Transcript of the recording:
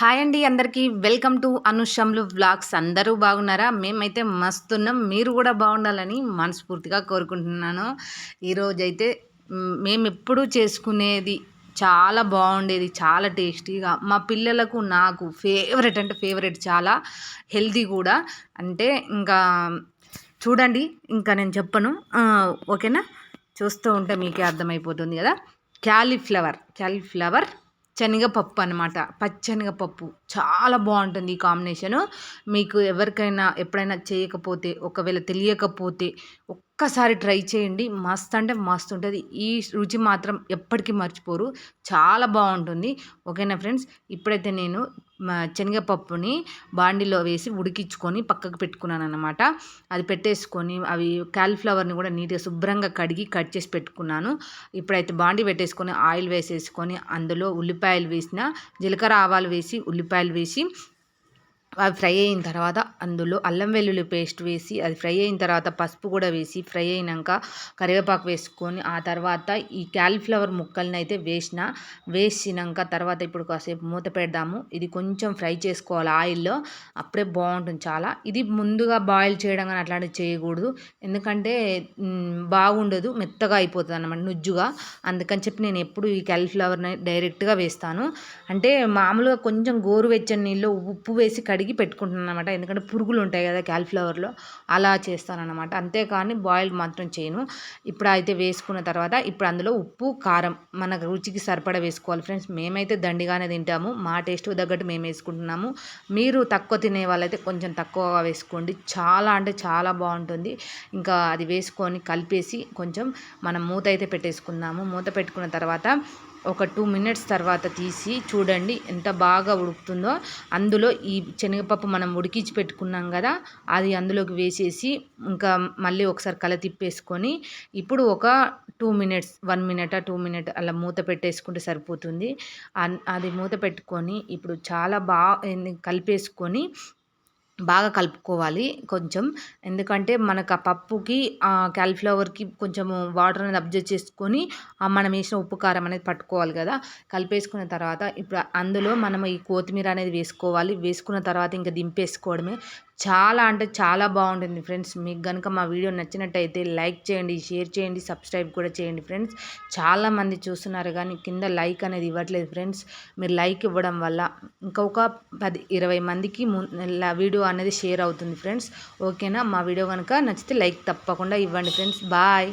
Hi అండి అందరికీ. Welcome to అనుషంలు వ్లాగ్స్. అందరూ బాగున్నారా? మేమైతే మస్తున్నాం. మీరు కూడా బాగుండాలని మనస్ఫూర్తిగా కోరుకుంటున్నాను. ఈరోజైతే మేము ఎప్పుడూ చేసుకునేది చాలా బాగుండేది. చాలా టేస్టీగా. మా పిల్లలకు నాకు ఫేవరెట్ అంటే ఫేవరెట్ చాలా. హెల్దీ కూడా. అంటే ఇంకా చూడండి. ఇంకా నేను చెప్పను. ఓకేనా? చూస్తూ ఉంటే మీకే అర్థమైపోతుంది కదా. క్యాలీఫ్లవర్. క్యాలీఫ్లవర్ శనగపప్పు అనమాట పచ్చనగపప్పు. చాలా బాగుంటుంది ఈ కాంబినేషను. మీకు ఎవరికైనా ఎప్పుడైనా చేయకపోతే ఒకవేళ తెలియకపోతే ఒక్కసారి ట్రై చేయండి. మస్త్ అంటే మస్తు ఉంటుంది. ఈ రుచి మాత్రం ఎప్పటికీ మర్చిపోరు. చాలా బాగుంటుంది. ఓకేనా ఫ్రెండ్స్? ఇప్పుడైతే నేను శనగపప్పుని బాండిలో వేసి ఉడికించుకొని పక్కకు పెట్టుకున్నాను అనమాట అది పెట్టేసుకొని అవి క్యాలిఫ్లవర్ని కూడా నీట్గా శుభ్రంగా కడిగి కట్ చేసి పెట్టుకున్నాను. ఇప్పుడైతే బాండి పెట్టేసుకొని ఆయిల్ వేసేసుకొని అందులో ఉల్లిపాయలు వేసిన జీలకర్ర ఆవాలు వేసి ఉల్లిపాయలు వేసి అవి ఫ్రై అయిన తర్వాత అందులో అల్లం వెల్లుల్లి పేస్ట్ వేసి అది ఫ్రై అయిన తర్వాత పసుపు కూడా వేసి ఫ్రై అయినాక కరివేపాకు వేసుకొని ఆ తర్వాత ఈ క్యాలీఫ్లవర్ ముక్కల్ని అయితే వేసిన వేసినాక తర్వాత ఇప్పుడు కాసేపు మూత పెడదాము. ఇది కొంచెం ఫ్రై చేసుకోవాలి ఆయిల్లో అప్పుడే బాగుంటుంది చాలా. ఇది ముందుగా బాయిల్ చేయడం కానీ అట్లాంటివి చేయకూడదు. ఎందుకంటే బాగుండదు మెత్తగా అయిపోతుంది అనమాట నుజ్జుగా. అందుకని చెప్పి నేను ఎప్పుడు ఈ క్యాలీఫ్లవర్ని డైరెక్ట్గా వేస్తాను. అంటే మామూలుగా కొంచెం గోరువెచ్చని నీళ్ళు ఉప్పు వేసి కడిగి పెట్టుకుంటున్నాను అనమాట ఎందుకంటే పురుగులు ఉంటాయి కదా క్యాలిఫ్లవర్లో. అలా చేస్తానన్నమాట. అంతేకాని బాయిల్డ్ మాత్రం చేయను. ఇప్పుడు అయితే వేసుకున్న తర్వాత ఇప్పుడు అందులో ఉప్పు కారం మన రుచికి సరిపడా వేసుకోవాలి ఫ్రెండ్స్. మేమైతే దండిగానే తింటాము. మా టేస్ట్ తగ్గట్టు మేము వేసుకుంటున్నాము. మీరు తక్కువ తినే వాళ్ళైతే కొంచెం తక్కువగా వేసుకోండి. చాలా అంటే చాలా బాగుంటుంది. ఇంకా అది వేసుకొని కలిపేసి కొంచెం మనం మూత అయితే పెట్టేసుకుందాము. మూత పెట్టుకున్న తర్వాత ఒక టూ మినిట్స్ తర్వాత తీసి చూడండి ఎంత బాగా ఉడుకుతుందో. అందులో ఈ శనగపప్పు మనం ఉడికించి పెట్టుకున్నాం కదా అది అందులోకి వేసేసి ఇంకా మళ్ళీ ఒకసారి కల తిప్పేసుకొని ఇప్పుడు ఒక two minutes one minute two minute అలా మూత పెట్టేసుకుంటే సరిపోతుంది. అది మూత పెట్టుకొని ఇప్పుడు చాలా బాగా కలిపేసుకొని బాగా కలుపుకోవాలి కొంచెం. ఎందుకంటే మనకు ఆ పప్పుకి క్యాలిఫ్లవర్కి కొంచెము వాటర్ అనేది అబ్జర్వ్ చేసుకొని మనం వేసిన ఉప్పు కారం అనేది పట్టుకోవాలి కదా. కలిపేసుకున్న తర్వాత ఇప్పుడు అందులో మనం ఈ కొత్తిమీర అనేది వేసుకోవాలి. వేసుకున్న తర్వాత ఇంకా దింపేసుకోవడమే. చాలా అంటే చాలా బాగుంటుంది ఫ్రెండ్స్. మీకు కనుక మా వీడియో నచ్చినట్టయితే లైక్ చేయండి షేర్ చేయండి సబ్స్క్రైబ్ కూడా చేయండి ఫ్రెండ్స్. చాలామంది చూస్తున్నారు కానీ కింద లైక్ అనేది ఇవ్వట్లేదు ఫ్రెండ్స్. మీరు లైక్ ఇవ్వడం వల్ల ఇంకొక పది ఇరవై మందికి వీడియో అనేది షేర్ అవుతుంది ఫ్రెండ్స్. ఓకేనా? మా వీడియో కనుక నచ్చితే లైక్ తప్పకుండా ఇవ్వండి ఫ్రెండ్స్. బాయ్.